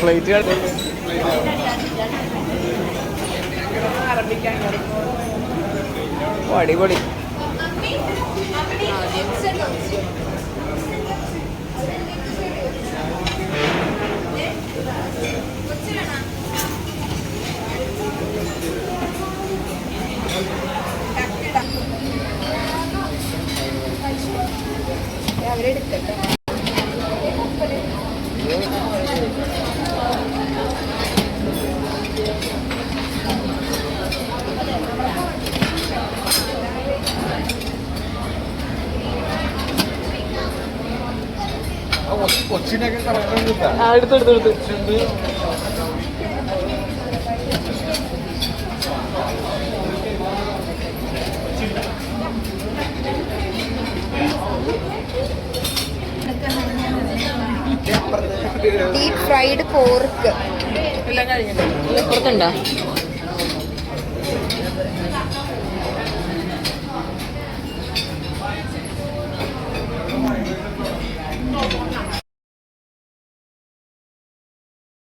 Plate അടിപൊളി. കൊച്ചിനൊക്കെ correct കിട്ടാം. ഡീപ് ഫ്രൈഡ് പോർക്ക് എല്ലാം കഴിഞ്ഞിട്ടുണ്ട്